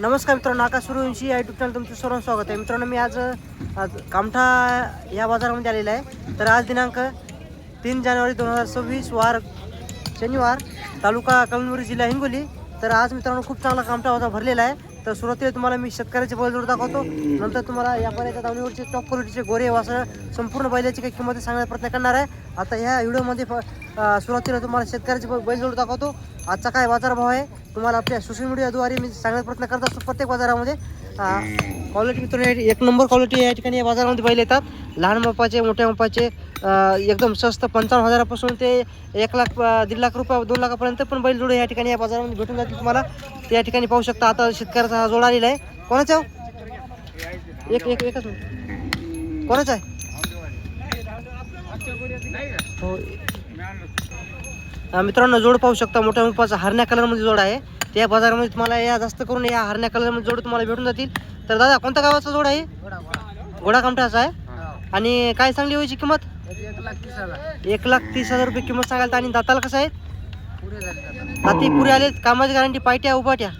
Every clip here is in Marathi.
नमस्कार मित्रांनो आकाश सूर्यवंशी या युट्यूब चॅनल तुमचं सर्व स्वागत आहे. मित्रांनो मी आज आज कामठा या बाजारामध्ये आलेला आहे. तर आज दिनांक तीन जानेवारी दोन हजार सव्वीस वार शनिवार तालुका कळमनुरी जिल्हा हिंगोली. तर आज मित्रांनो खूप चांगला कामठा होता भरलेला आहे. तर सुरुवातीला तुम्हाला मी शेतकऱ्याचे बैलजोड दाखवतो. नंतर तुम्हाला या बैलाच्या दावणीवरचे टॉप क्वालिटीचे गोरे वासळ संपूर्ण बैलाची काही किंमत सांगण्याचा प्रयत्न करणार आहे. आता ह्या व्हिडिओमध्ये सुरुवातीला तुम्हाला शेतकऱ्याचे बै- बैलजोड दाखवतो. आजचा काय बाजारभाव आहे? तुम्हाला आपल्या सोशल मीडियाद्वारे मी सांगण्याचा प्रयत्न करत असतो प्रत्येक बाजारामध्ये. क्वालिटी मित्रांनो एक नंबर क्वालिटी या ठिकाणी या बाजारामध्ये बैल येतात. लहान मापाचे मोठ्या मापाचे एकदम स्वस्त पंचावन्न हजारापासून ते एक लाख दीड लाख रुपये दोन लाखापर्यंत पण बैल जोडे या ठिकाणी या बाजारामध्ये भेटून जातील तुम्हाला. ते या ठिकाणी पाहू शकता. आता शेतकऱ्याचा हा जोड आलेला आहे. कोणाचा हो? एक एक एकच कोणाचा आहे? हो. मित्रांनो जोड पाहू शकता. मोठ्या मापाचा हरण्या कलरमध्ये जोड आहे. त्या बाजारामध्ये तुम्हाला या जास्त करून या हरण्या कलरमध्ये जोड तुम्हाला भेटून जातील. तर दादा कोणत्या गावाचा जोड आहे? घोडा कामठाचा आहे. आणि काय सांगली व्हायची किंमत? एक लाख तीस हजार रुपये किंमत सांगाल तर आणि दाताला कसं आहे? दाती पुरे आले कामाची गॅरंटी पायट्या उपाट्या?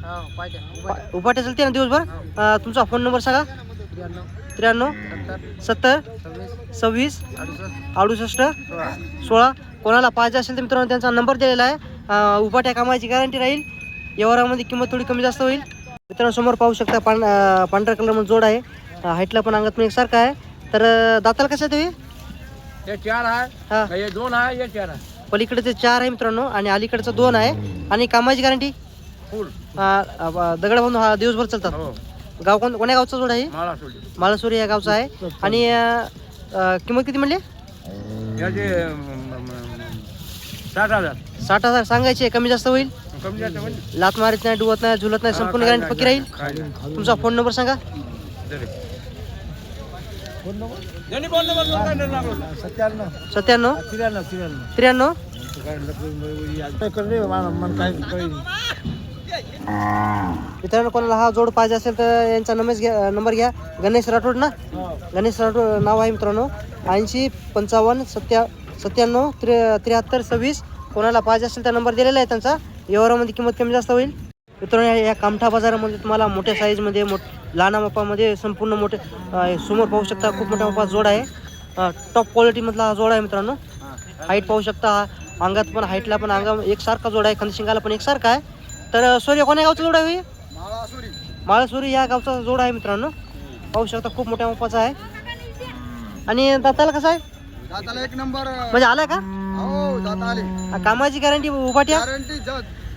उपाट्या. चालते ना दिवसभर? तुमचा फोन नंबर सांगा. त्र्याण्णव. सत्तर. सव्वीस. अडुसष्ट. सोळा. कोणाला पाहिजे असेल तर मित्रांनो त्यांचा नंबर दिलेला आहे. उपाट्या कामाची गॅरंटी राहील. व्यवहारामध्ये किंमत थोडी कमी जास्त होईल. मित्रांनो समोर पाहू शकता अं, पांढऱ्या कलरमध्ये जोड आहे. हाईटला पण अंगात पण एकसारखा आहे. तर दाताला कसं आहे तुम्ही? चार है. हा ये दोन है ये चार है पलीकडचे चार आहे मित्रांनो आणि अलीकडचं दोन आहे. आणि कामाची गॅरंटी? फुल. दगड बांधून हा दिवसभर चालतात. हो. गाव कोण कोण्या गावचा जोड आहे? माळसोरी या गावचा आहे. आणि किंमत किती म्हणली? साठ हजार. साठ हजार. सांगायचे कमी जास्त होईल? लात मारित नाही डुवत नाही झुलत नाही संपूर्ण गॅरंटी पक्की राहील. तुमचा फोन नंबर सांगा. सत्त्याण्णव. त्र्याण्णव मित्रांनो कोणाला हा जोड पाहिजे असेल तर यांचा नंबर घ्या नंबर घ्या. गणेश राठोड ना? गणेश राठोड नाव आहे मित्रांनो. ऐंशी पंचावन्न सत्या सत्त्याण्णव त्रे त्र्याहत्तर सव्वीस. कोणाला पाहिजे असेल तर नंबर दिलेला आहे त्यांचा. व्यवहारामध्ये किंमत कमी जास्त होईल? मित्रांनो या- कामठा बाजारामध्ये तुम्हाला मोठ्या साईजमध्ये मोठ लहान मापामध्ये संपूर्ण मोठे समोर पाहू शकता खूप मोठा मापा जोड आहे. टॉप क्वालिटीमधला हा जोड आहे मित्रांनो. हाईट पाहू शकता हा. अंगात पण हाईटला पण अंगा एकसारखा जोड आहे. खंदशिंगाला पण एकसारखा आहे. तर सूर्य कोण्या गावचा जोड आहे हे? माळसुरी. या गावचा जोड आहे मित्रांनो. पाहू शकता खूप मोठ्या मापाचा आहे. आणि दाताला कसं आहे? दाताला एक नंबर म्हणजे आलाय का? हो दाता आले. कामाची गॅरंटी गॅरंटी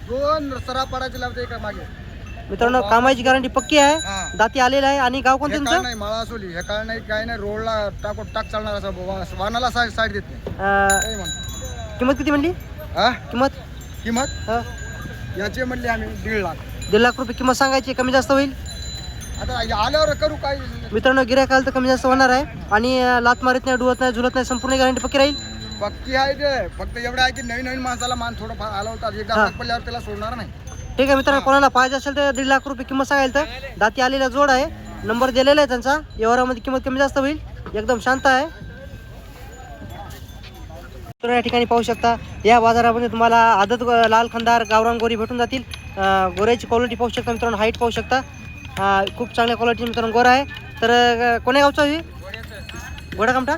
दोन सरा पडायचे लावते एका मागे. मित्रांनो कामाची गॅरंटी पक्की आहे. हा. दाती आलेला आहे. आणि गाव कोणतं हे काळ तुमचं नाही माळा सोली हे काळ नाही काय नाही रोडला टाको टाक चालणार असं वा- वाहनाला साईड साईड देत नाही. अं, किंमत किती म्हणली? हा? किंमत? किंमत? अं, याची म्हणली आम्ही दीड लाख. दीड लाख रुपये किंमत सांगायची कमी जास्त होईल? आता आल्यावर करू काय मित्रांनो गिरायक आलं तर कमी जास्त होणार आहे. आणि अं, लात मारत नाही डुवत नाही झुलत नाही संपूर्ण गॅरंटी पक्की राहील? पक्की आहे ते. फक्त एवढं आहे की नवीन नवीन माणसाला मान थोडं फार आला होता. एकदा. हात पडल्यावर त्याला सोडणार नाही. ठीक आहे मित्रांनो कोणाला पाहिजे असेल तर दीड लाख रुपये किंमत सांगायला तर. दाती आलेला जोड आहे. नंबर दिलेला आहे त्यांचा. व्यवहारामध्ये किंमत कमी जास्त होईल. एकदम शांत आहे. तर या ठिकाणी पाहू शकता या बाजारामध्ये तुम्हाला आदत लाल खंदार गावरान गोरी भेटून जातील. गोऱ्याची क्वालिटी पाहू शकता मित्रांनो हाईट पाहू शकता. खूप चांगल्या क्वालिटी मित्रांनो गोरा आहे. तर कोण्या गावचा आहे? घोडा कामठा?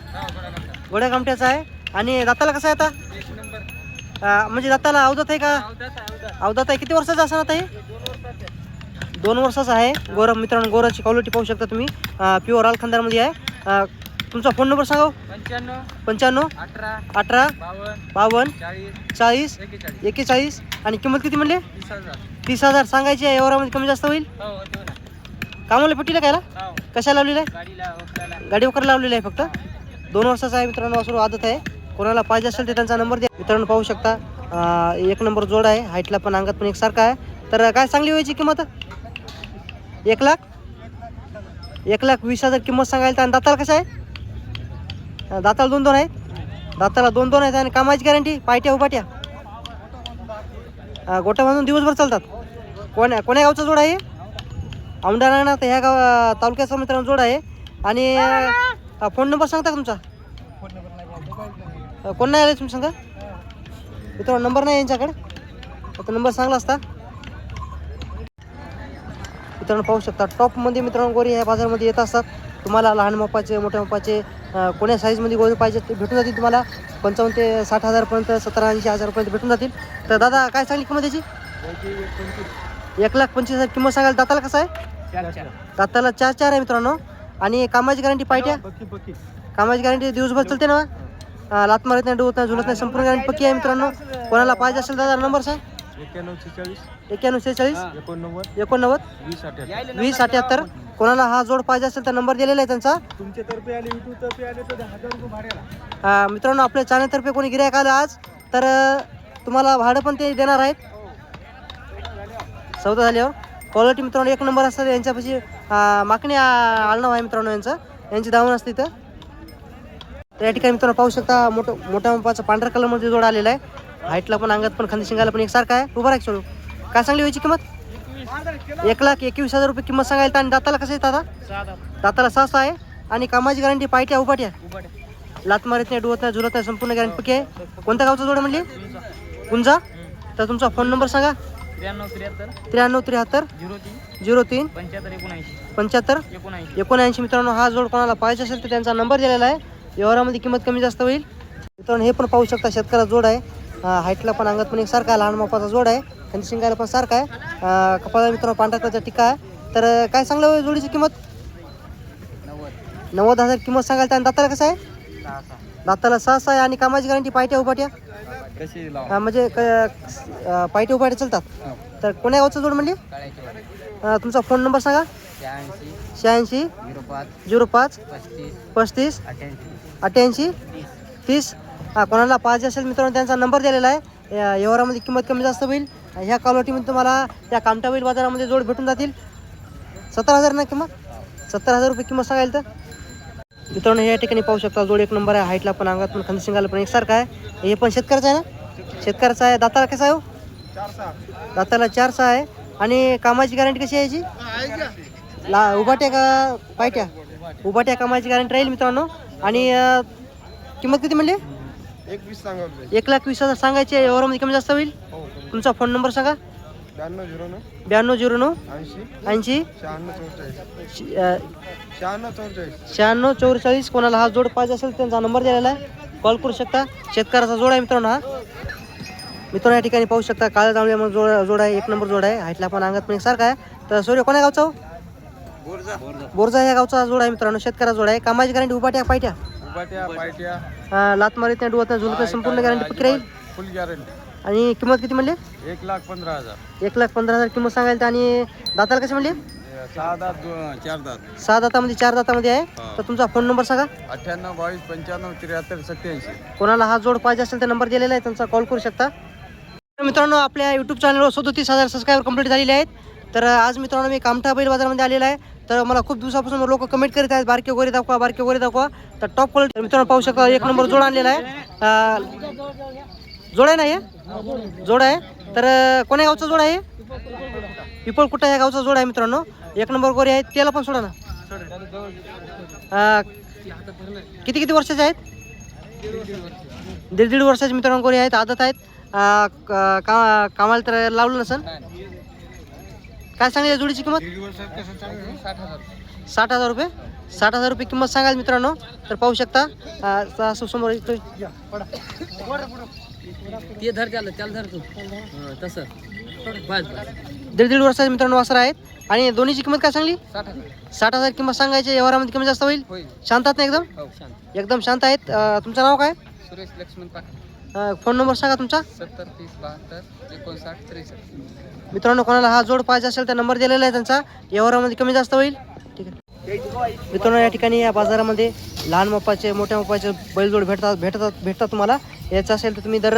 घोड्या कामठ्याचा आहे. आणि दाताला कसं आहे आता? म्हणजे दाताला अवदत आहे का? अवदात आहे. किती वर्षाचा असं आता हे? दोन वर्षाचा आहे. गोरा मित्रांनो गोराची क्वालिटी पाहू शकता तुम्ही. प्युअर आलखंदारमध्ये आहे. तुमचा फोन नंबर सांगा हो. पंच्याण्णव पंच्याण्णव अठरा अठरा बावन्न चाळीस चाळीस एकेचाळीस आणि किंमत किती म्हणले? तीस हजार. सांगायची आहे. एवढ्यामध्ये कमी जास्त होईल? हो कामाला पट्टीला कायला हो. कशाला लावलेलं आहे? गाडी वगैरे लावलेली आहे फक्त? दोन वर्षाचा आहे मित्रांनो वासरू आदत आहे. कोणाला पाहिजे असेल ते त्यांचा नंबर द्या. मित्रांनो पाहू शकता. एक नंबर जोड आहे. हाईटला पण अंगात पण एकसारखा आहे. तर काय सांगली व्हायची किंमत? एक लाख? एक लाख वीस हजार किंमत सांगायला तर आणि दाताला कसं आहे? दाताला दोन दोन आहेत दाताला दोन दोन आहेत आणि कामाची गॅरंटी पायट्या उपाट्या. गोट्या गोटा बांधून दिवसभर चालतात. कोण्या कोण्या गावचा जोड आहे औंढा नागनाथ ह्या गाव तालुक्याचा मित्रांनो जोड आहे. आणि फोन नंबर सांगता तुमचा? कोण नाही आले तुम्ही सांगा? मित्रांनो नंबर नाही यांच्याकडे. फक्त नंबर सांगला असता. मित्रांनो पाहू शकता टॉपमध्ये मित्रांनो गोरी ह्या बाजारामध्ये येत असतात. तुम्हाला लहान मापाचे मोठ्या मापाचे कोण्या साईजमध्ये गोरी पाहिजे ते भेटून जातील तुम्हाला? पंचावन्न ते साठ हजारपर्यंत सत्तर ऐंशी हजारपर्यंत भेटून जातील. तर दादा काय सांगली किंमत त्याची एक लाख पंचवीस हजार किंमत सांगाल. दाताला कसं आहे? दाताला चार चार आहे मित्रांनो. आणि कामाची गॅरंटी पाहिजे? कामाची गॅरंटी दिवसभर चालते ना? लात मारत नाही डोत नाही झुलत नाही. संपूर्ण गॅरंटी पक्की आहे मित्रांनो. कोणाला पाहिजे असेल दादा नंबर सांग. एक्क्याण्णव छेचाळीस एक्क्याण्णव सेहेचाळीस. एकोणनव्वद. एकोणनव्वद. वीस अठ्याहत्तर. कोणाला हा जोड पाहिजे असेल तर नंबर दिलेला आहे त्यांचा. तुमच्या तर्फे आले युट्यूब तर्फे आले तर हजार रुपये भाड्याला. अं, मित्रांनो आपल्या चॅनलतर्फे कोणी गिरायक आलं आज तर तुम्हाला भाडं पण ते देणार आहेत. सौदा झाल्यावर क्वालिटी मित्रांनो एक नंबर असतात यांच्यापाशी मागणी आ- आडनाव आहे मित्रांनो यांचं. यांची धावून असते इथं. तर या ठिकाणी मित्रांनो पाहू शकता मोठं मोठ्या मापाचा पांढऱ्या कलरमध्ये जोड आलेला आहे. हाईटला पण अंगात पण खांदी शिंगाला पण एकसारखा आहे. उभा राहा सोडू काय सांगली व्हायची किंमत? एक लाख एकवीस हजार रुपये किंमत सांगायला आणि दाताला कसं आहे दादा? दाताला सहा आहे. आणि कामाची गॅरंटी पायट्या उभाट्या लात मारत नाही डुवत नाही झुलत नाही संपूर्ण गॅरंटी पक्की आहे. कोणत्या गावचा जोड म्हणली? गुंजा तर तुमचा फोन नंबर सांगा. त्र्याण्णव त्र्याहत्तर. झिरो तीन. पंच्याहत्तर एकोणऐंशी. पंच्याहत्तर. एकोणऐंशी. एकोणऐंशी मित्रांनो हा जोड कोणाला पाहिजे असेल तर त्यांचा नंबर दिलेला आहे. व्यवहारामध्ये किंमत कमी जास्त होईल. मित्रांनो हे पण पाहू शकता शेतकऱ्याचा जोड आहे. हाईटला पण अंगात पण एक सारखा आहे लहान मापाचा जोड आहे. आणि शिंगायला पण सारखा आहे. अं, कपाळाला मित्रांनो कलरचा टिक्का आहे. तर काय सांगलं हो जोडीची किंमत? नव्वद. हजार किंमत सांगाल आणि दाताला कसं आहे? दाताला सहा आहे आणि कामाची गॅरंटी पायट्या उपाट्या? अं, म्हणजे क- अं, पायटे उपाटे चालतात. तर कोण्या गावचं जोड म्हणजे तुमचा फोन नंबर सांगा. शहाऐंशी झिरो पाच झिरो पाच पस्तीस अठ्ठ्याऐंशी. तीस. हा कोणाला पाहिजे असेल मित्रांनो त्यांचा नंबर दिलेला आहे. या व्यवहारामध्ये किंमत कमी जास्त होईल. ह्या क्वालिटीमध्ये तुम्हाला त्या कामटा बैल बाजारामध्ये जोड भेटून जातील. सत्तर हजार ना किंमत? सत्तर हजार रुपये किंमत सांगाल तर? मित्रांनो या ठिकाणी पाहू शकता जोड एक नंबर आहे. हाईटला पण अंगात पण खंदशिंगाला पण एकसारखा आहे. हे पण शेतकऱ्याचं आहे ना? शेतकऱ्याचं आहे. दाताला कसं आहे हो? दाताला चार सहा आहे. आणि कामाची गॅरंटी कशी आहे याची? ला उभाट्या का पायट्या उभाट्या कामाची गॅरंटी राहील मित्रांनो. आणि अं, किंमत किती म्हणली? एकवीस सांगा एक लाख वीस हजार सांगायचे व्यवहारामध्ये कमी जास्त होईल? हो तुमचा फोन नंबर सांगा. ब्याण्णव झिरो नऊ. ब्याण्णव झिरो नऊ. ऐंशी. ऐंशी. शहाण्णव चौवेचाळीस श- अं, शहाण्णव चौवेचाळीस शहाण्णव चौवेचाळीस कोणाला हा जोड पाहिजे असेल त्यांचा नंबर दिलेला आहे. कॉल करू शकता. शेतकऱ्याचा जोड आहे मित्रांनो हा. मित्रांनो या ठिकाणी पाहू शकता. काळ्या जांभळ्यामध्ये जोड जोड आहे. एक नंबर जोड आहे. हाईटला पण अंगात पण एक सारखा आहे. तर सूर्य कोण्या गावचा? हो? बोरजा या गावचा जोड आहे मित्रांनो शेतकऱ्याचा जोड आहे. कामाची गॅरंटी उभाट्या पायट्या? उभाट्या पायट्या. लात मारीत नाही डुवत नाही झुलत नाही संपूर्ण गॅरंटी पक्की राहील? फुल गॅरंटी आणि किंमत किती म्हणली? एक लाख पंधरा हजार. एक लाख पंधरा हजार किंमत सांगायला तर आणि दाताला कशी म्हणली? सहा दात दो- चार दात. सहा दातामध्ये चार दातामध्ये आहे. तर तुमचा फोन नंबर सांगा. अठ्ठ्याण्णव बावीस पंच्याण्णव त्र्याहत्तर सत्याऐंशी. कोणाला हा जोड पाहिजे असेल तर नंबर दिलेला आहे त्यांचा कॉल करू शकता. तर मित्रांनो आपल्या यूट्यूब चॅनलवर सदोतीस हजार सबस्क्राईबर कंप्लीट झालेले आहेत. तर आज मित्रांनो मी कामठा बैल बाजारामध्ये आलेला आहे. तर मला खूप दिवसापासून लोक कमेंट करीत आहेत बारके वगैरे दाखवा बारके वगैरे दाखवा. तर टॉप क्वालिटी मित्रांनो पाहू शकता एक नंबर जोड आणलेला आहे. जोड आहे ना हे? जोड आहे. तर कोण्या गावचा जोड आहे पिपळ कुठं या गावचा जोड आहे मित्रांनो? एक नंबर गोरी आहे त्याला पण सोडा ना. किती किती वर्षाचे आहेत? दीड दीड वर्षाचे मित्रांनो गोरी आहेत आदत आहेत. का कामाला तर लावलं नसेल. काय सांगली या जोडीची किंमत? साठ हजार साठ हजार रुपये? साठ हजार रुपये किंमत सांगाल मित्रांनो. तर पाहू शकता असं समोर इकडे या, पडा. ते धर त्याला त्याला धर तू. तसं. बस बस. दीड दीड वर्षाचे मित्रांनो वासर आहेत. आणि दोन्हीची किंमत काय सांगली? साठ हजार. किंमत सांगायची व्यवहारामध्ये कमी जास्त होईल. शांतात ना एकदम? हो शांत. एकदम शांत आहेत. तुमचं नाव काय? सुरेश लक्ष्मण पाटील. फोन नंबर सांगा तुमचा. सत्तर तीस बहात्तर एकोणसाठ त्रेसष्ट. मित्रांनो कोणाला हा जोड पाहिजे असेल तर नंबर दिलेला आहे त्यांचा. व्यवहारामध्ये कमी जास्त होईल. ठीक आहे. मित्रांनो या ठिकाणी या बाजारामध्ये लहान मापाचे मोठ्या मापाचे बैलजोड भेटतात भेटतात भेटतात तुम्हाला. याचं असेल तर तुम्ही दर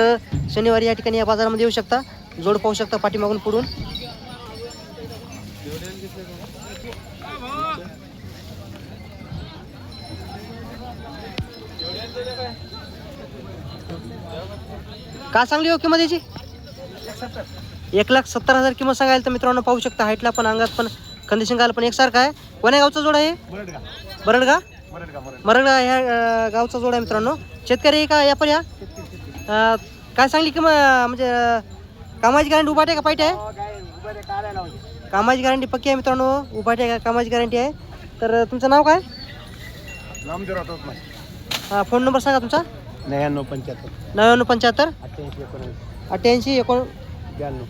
शनिवारी या ठिकाणी या बाजारामध्ये येऊ शकता. जोड पाहू शकता पाठीमागून पुढून. काय सांगली हो किंमत याची एक लाख सत्तर हजार किंमत सांगायला तर मित्रांनो पाहू शकता. हाईटला पण अंगात पण कंडिशन पण एकसारखा आहे. कोण्या गावचा जोड आहे? बरडगा. मरडगा ह्या गावचा जोड आहे मित्रांनो. शेतकरी का? या पण या? काय सांगली किंमत म्हणजे कामाची गॅरंटी उभाटे का पाहिजे आहे? कामाची गॅरंटी पक्की आहे मित्रांनो. उभाटे का कामाची गॅरंटी आहे? तर तुमचं नाव काय? हा, फोन नंबर सांगा तुमचा. नव्याण्णव पंच्याहत्तर. नव्याण्णव पंच्याहत्तर? अठ्ठ्याऐंशी एकोणवीस अठ्ठ्याऐंशी एकोण ब्याण्णव.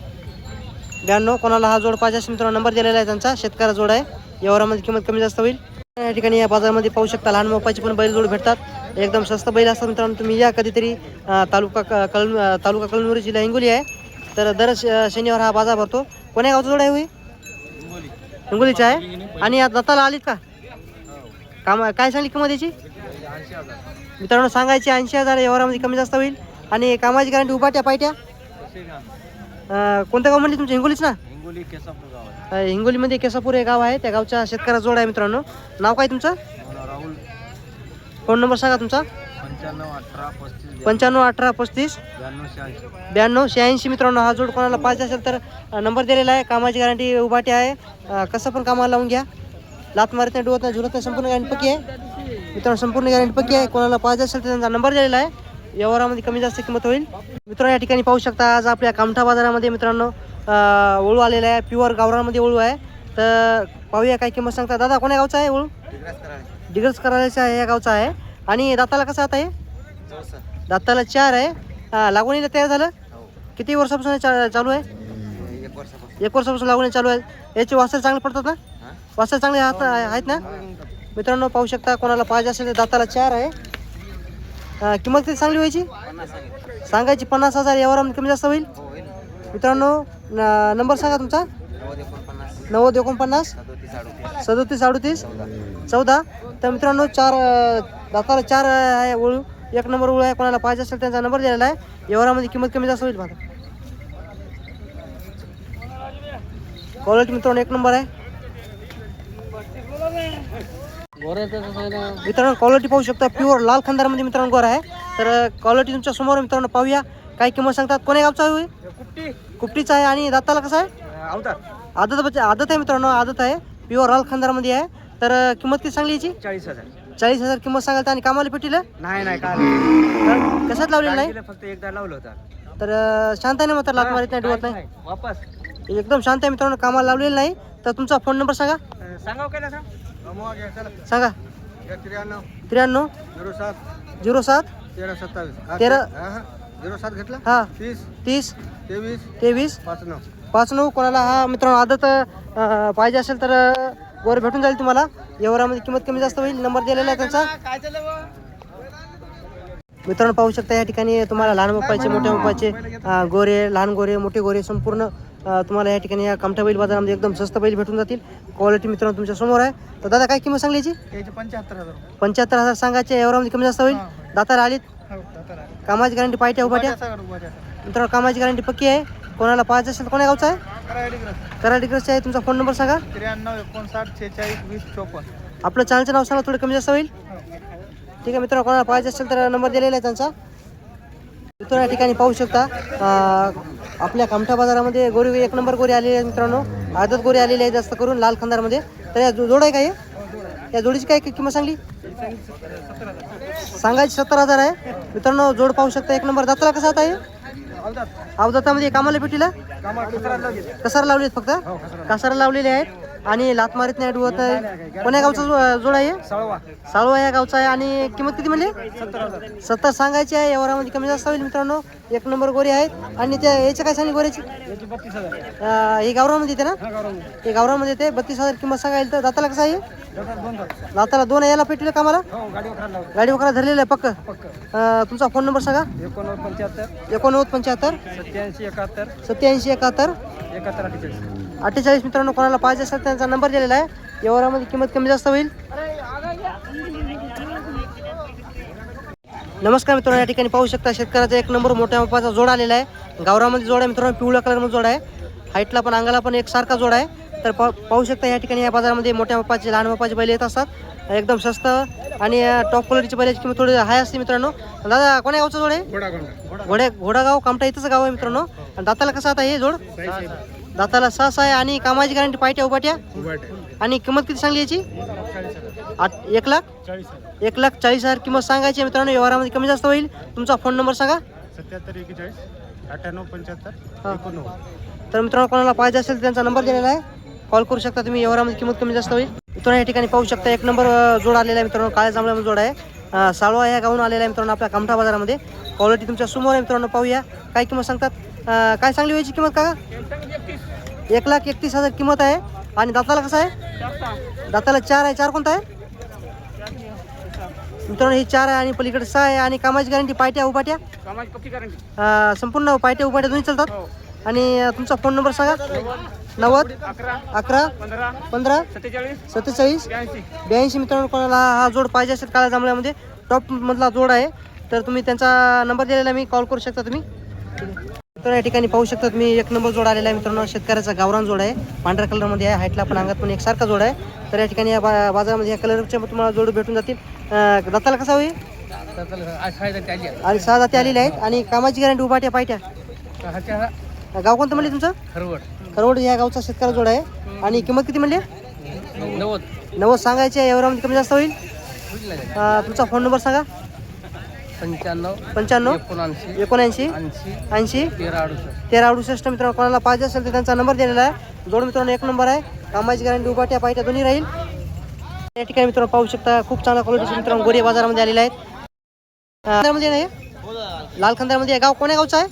ब्याण्णव. कोणाला हा जोड पाहिजे असेल मित्रांनो नंबर दिलेला आहे त्यांचा. शेतकऱ्या जोड आहे. व्यवहारामध्ये किंमत कमी जास्त होईल. या ठिकाणी या बाजारामध्ये पाहू शकता लहान मोपाची पण बैल जोड भेटतात. एकदम स्वस्त बैल असतात मित्रांनो. तुम्ही या कधीतरी अं, तालुका क- अं, तालुका कळमुरी जिल्हा हिंगोली आहे. तर दर श- शनिवार हा बाजार भरतो. कोण्या गावचा जोड आहे होई? हिंगोलीचा आहे. आणि या दत्ताला आलीत का? काम काय सांगली किंमत याची? मित्रांनो सांगायची ऐंशी हजार व्यवहारामध्ये कमी जास्त होईल. आणि कामाची गॅरंटी उभाट्या पायट्या. अं, कोणतं गाव म्हणले तुमच्या हिंगोलीच ना? हिंगोली केसापूर गाव अ, हिंगोलीमध्ये केसापूर हे गाव आहे. त्या गावच्या शेतकऱ्या जोड आहे मित्रांनो. नाव काय तुमचं? आहे राहुल. फोन नंबर सांगा तुमचा. पंच्याण्णव अठरा पस्तीस ब्याण्णव. शहाऐंशी. मित्रांनो हा जोड कोणाला पाहिजे असेल तर नंबर दिलेला आहे. कामाची गॅरंटी उभाटी आहे. कसं पण कामाला लावून घ्या. लात मारत नाही डुवत नाही झुलत नाही संपूर्ण गॅरंटी पक्की आहे. मित्रांनो संपूर्ण गॅरंटी पक्की आहे. कोणाला पाहिजे असेल तर त्यांचा नंबर दिलेला आहे. व्यवहारामध्ये कमी जास्त किंमत होईल. मित्रांनो या ठिकाणी पाहू शकता आज आपल्या कामठा बाजारामध्ये मित्रांनो वळू आलेला आहे. प्युअर गावरामध्ये वळू आहे. तर पाहूया काय किंमत सांगता दादा कोण्या गावचा आहे वळू? डिग्रज करायचा आहे या गावचा आहे. आणि दाताला कसं आता आहे? दाताला चार आहे. लागवणीला तयार झालं? किती वर्षापासून चा- चालू आहे? एक वर्षापासून. लागवणी चालू आहे. याचे वासर चांगले पडतात ना? वासर चांगले हात आहेत ना? मित्रांनो पाहू शकता कोणाला पाहिजे असेल तर दाताला चार आहे. किंमत किती चांगली व्हायची सांगायची पन्नास हजार यावर कमी जास्त होईल? मित्रांनो न- नंबर सांगा तुमचा. नव्वद एकोणपन्नास सदोतीस अडोतीस चौदा. तर मित्रांनो चार दाताला चार आहे ओळू. एक नंबर ओळू आहे कोणाला पाहिजे असेल त्यांचा नंबर दिलेला आहे. व्यवहारामध्ये किंमत कमी जास्त होईल माझा क्वालिटी मित्रांनो एक नंबर आहे गोऱ्याचं कसं आहे ना मित्रांनो क्वालिटी पाहू शकता. प्युअर लाल खंदारमध्ये मित्रांनो गोर आहे. तर क्वालिटी तुमच्यासमोर मित्रांनो. पाहूया. काय किंमत सांगतात? कोण्या गावचा आहे? कुट्टी कुपटीचा आहे. आणि दाताला कसं आहे? आदत आदत आहे मित्रांनो. आदत आहे. प्युअर लाल खंदारमध्ये आहे. तर किंमत किती सांगली याची? चाळीस हजार. चाळीस हजार किंमत सांगाल आणि कामाला पेटीला? नाही नाही काय कशात लावलेलं नाही? फक्त एकदा लावलं होतं. तर शांत आहे ना मात्र लात मारित नाही नाही? वापस. एकदम शांत आहे मित्रांनो. कामाला लावलेलं नाही. तर तुमचा फोन नंबर सांगा. सांगाव काय ना सांग. त्र्याण्णव. झिरो सात. झिरो सात. तेरा सत्तावीस. तेरा. झिरो सात घेतला? हां. तीस. तीस. तेवीस. तेवीस. पाच नऊ. पाच नऊ. कोणाला हा मित्रांनो आदत पाहिजे असेल तर वर भेटून जाईल तुम्हाला. व्यवहारामध्ये किंमत कमी जास्त होईल. नंबर दिलेला आहे त्यांचा. मित्रांनो पाहू शकता या ठिकाणी तुम्हाला लहान मोपाचे मोठ्या मोपाचे गोरे लहान गोरे मोठे गोरे संपूर्ण तुम्हाला या ठिकाणी या कामठा बैल बाजारामध्ये एकदम स्वस्त बैल भेटून जातील. क्वालिटी मित्रांनो तुमच्यासमोर आहे. तर दादा काय किंमत सांगली याची? पंच्याहत्तर हजार पंच्याहत्तर हजार सांगायचे. व्यवहारामध्ये कमी जास्त होईल. दाताला आलीत. हो, दाताला. कामाची गॅरंटी पाहिजे उभाट्या. मित्रांनो कामाची गॅरंटी पक्की आहे. कोणाला पाहिजे असेल कोण्या गावचा आहे. कराडीकडचे आहे. तुमचा फोन नंबर सांगा. त्र्याण्णव एकोणसाठ शेहेचाळीस वीस चोपन्न. आपलं चॅनलचं नाव सांगा थोडं कमी जास्त होईल. ठीक आहे मित्रांनो कोणाला पाहिजे असेल तर नंबर दिलेला आहे त्यांचा. मित्रांनो या ठिकाणी पाहू शकता अं, आपल्या कामठा बाजारामध्ये गोरी एक नंबर गोरी आलेली आहे मित्रांनो. आदत गोरी आलेली आहे जास्त करून लाल खंदारमध्ये. तर या जो- जोड आहे का हे? या जोडीची काय किंमत सांगली? सांगायची सत्तर हजार आहे. मित्रांनो जोड पाहू शकता एक नंबर. दाताला कसा आता आहे अवदातामध्ये कामाला पेटीला? कसारा लावलेत फक्त? कसारा लावलेले आहेत. आणि लात मारीत नाही डुवत नाही कोण्या गावचा जो- जोड आहे? सळवा. साळवा या गावचा आहे. आणि किंमत किती म्हणली? सत्तर सांगायची आहे. व्यवहारामध्ये कमी जास्त होईल मित्रांनो. एक नंबर गोरी आहेत. आणि त्या याच्या काय सांगली गोऱ्याची? याची बत्तीस हजार. अं, ही गावरामध्ये येते ना? हा गावरान हे गावरामध्ये येते. बत्तीस हजार किंमत सांगायला तर दाताला कसं आहे? दातात दोन हजार. दाताला दोन याला पेटीला कामाला हो गाडी वगैरे धरलेलं आहे. पक्क? पक्क. अं, तुमचा फोन नंबर सांगा. एकोणनव्वद पंच्याहत्तर. एकोणनव्वद पंच्याहत्तर. सत्याऐंशी एकाहत्तर. सत्याऐंशी एकाहत्तर. एकाहत्तर अठ्ठेचाळीस. अठ्ठेचाळीस मित्रांनो कोणाला पाहिजे असेल त्यांचा नंबर दिलेला आहे. व्यवहारामध्ये किंमत कमी जास्त होईल. नमस्कार मित्रांनो या ठिकाणी पाहू शकता शेतकऱ्याचा एक नंबर मोठ्या मापाचा जोड आलेला आहे. गावरामध्ये जोड आहे मित्रांनो पिवळ्या कलरमध्ये जोड आहे. हाईटला पण अंगाला पण एक सारखा जोड आहे. तर पा पाहू शकता या ठिकाणी या बाजारामध्ये मोठ्या मापाचे लहान मापाचे बैल येत असतात. एकदम स्वस्त आणि टॉप क्वालिटीची बैलाची किंमत थोडी हाय असते मित्रांनो. दादा कोण्या गावचा जोड आहे? घोड्या घोडागाव कामठा इथंच गाव आहे मित्रांनो. आणि दाताला कसं आता हे जोड? दाताला सहा आहे आणि कामाची गॅरंटी पायट्या उभाट्या आणि किंमत किती सांगली याची? आठ एक लाख? एक लाख चाळीस हजार किंमत सांगायची मित्रांनो. व्यवहारामध्ये कमी जास्त होईल. तुमचा फोन नंबर सांगा. सत्याहत्तर एकेचाळीस अठ्ठ्याण्णव पंच्याहत्तर. एकोणनव्वद. तर मित्रांनो कोणाला पाहिजे असेल तर त्यांचा नंबर दिलेला आहे. कॉल करू शकता तुम्ही. व्यवहारामध्ये किंमत कमी जास्त होईल. मित्रांनो या ठिकाणी पाहू शकता एक नंबर जोड आलेला आहे मित्रांनो. काळ्या जांभळ्यामध्ये जोड आहे. साळवा या गावून आलेला आहे मित्रांनो आपल्या कामठा बाजारामध्ये. क्वालिटी तुमच्यासमोर आहे मित्रांनो. पाहूया. काय किंमत सांगतात? अं, काय सांगली व्हायची किंमत का एक लाख एकतीस हजार किंमत आहे. आणि दाताला कसं आहे? दाताला चार आहे. चार कोणता आहे? मित्रांनो ही चार आहे आणि पलीकडे सहा आहे. आणि कामाची गॅरंटी पायट्या उपाट्या? अं, संपूर्ण पायट्या उपाट्या दोन्ही चालतात? आणि अं, तुमचा फोन नंबर सांगा. नव्वद अकरा पंधरा सत्तेचाळीस ब्याऐंशी. मित्रांनो कोणाला हा जोड पाहिजे असेल काळ्या जांभळ्यामध्ये टॉप मधला जोड आहे. तर तुम्ही त्यांचा नंबर दिलेला मी कॉल करू शकता तुम्ही. तर या ठिकाणी पाहू शकता तुम्ही एक नंबर जोड आलेला आहे मित्रांनो. शेतकऱ्याचा गावरान जोड आहे. पांढऱ्या कलरमध्ये आहे हाईटला पण अंगात पण एकसारखा जोड आहे. तर या ठिकाणी या बा बाजारामध्ये या कलरचे तुम्हाला जोड भेटून जातील. अं, दाताला कसा होईल? आणि सहा जाती आलेल्या आहेत. आणि कामाची गॅरंटी उभाट्या पायट्या. गाव कोणतं म्हणले तुमचं? खरवड. या गावचा शेतकरी जोड आहे. आणि किंमत किती म्हणली? नव्वद. नव्वद. सांगायचे एवढ्यामध्ये कमी जास्त होईल? अं, तुमचा फोन नंबर सांगा. पंच्याण्णव पंच्याण्णव एकोणऐंशी ऐंशी तेरा अडुसष्ट. तेरा अडुसष्ट मित्रांनो कोणाला पाहिजे असेल तर त्यांचा नंबर दिलेला आहे. जोड मित्रांनो एक नंबर आहे. कामाची गॅरंटी उभाट्या पायट्या दोन्ही राहील. या ठिकाणी मित्रांनो पाहू शकता खूप चांगल्या क्वालिटीचे मित्रांनो गोरे बाजारामध्ये आलेले आहेत. खांद्यामध्ये नाही? लाल खांद्यामध्ये आहे. गाव कोण्या गावचं आहे?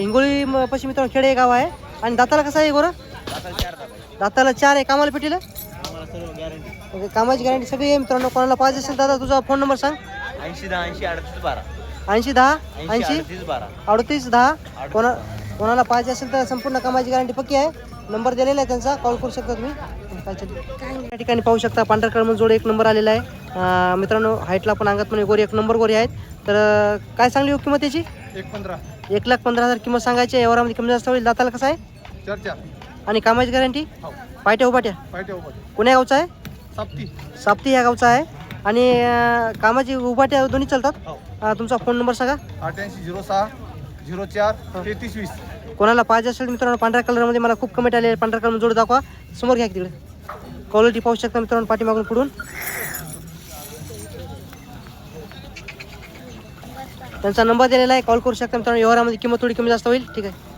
हिंगोली पश्चिम मित्रांनो खेडे हे गाव आहे. आणि दाताला कसं आहे गोरं? दाताला चार आहे. कामाला पेटीला कामाची गॅरंटी सगळी आहे मित्रांनो. कोणाला पाहिजे असेल दादा तुझा फोन नंबर सांग. ऐंशी दहा ऐंशी अडतीस बारा. ऐंशी दहा ऐंशी अडतीस बारा. अडतीस दहा? कोणा कोणाला पाहिजे असेल तर संपूर्ण कामाची गॅरंटी पक्की आहे. नंबर दिलेला आहे त्यांचा. कॉल करू शकता तुम्ही? या ठिकाणी पाहू शकता पांढरा कळमन जोड एक नंबर आलेला आहे. अं, मित्रांनो हाईटला पण अंगात पण गोरी एक नंबर गोरी आहेत. तर काय सांगली हो किंमत त्याची एक पंधरा. एक लाख पंधरा हजार किंमत सांगायची आहे. यावरामध्ये कमी जास्त होईल. दाताला कसं आहे? चार चार आणि कामाची गॅरंटी हो. पायट्या उपाट्या पाहिजे उभं कोण्या गावचा आहे? साप्ती साप्ती या गावचा आहे. आणि अं, कामाची उपाट्या दोन्ही चालतात? हो. अं, तुमचा फोन नंबर सांगा. अठ्याऐंशी झिरो सहा झिरो चार तेहतीस वीस. कोणाला पाहिजे असेल मित्रांनो पांढऱ्या कलरमध्ये मला खूप कमेंट आले पांढऱ्या कलर जोड दाखवा. समोर घ्या की तिकडे. क्वालिटी पाहू शकता मित्रांनो पाठीमागून पुढून. त्यांचा नंबर दिलेला आहे. कॉल करू शकता मित्रांनो. व्यवहारामध्ये किंमत थोडी कमी जास्त होईल. ठीक आहे.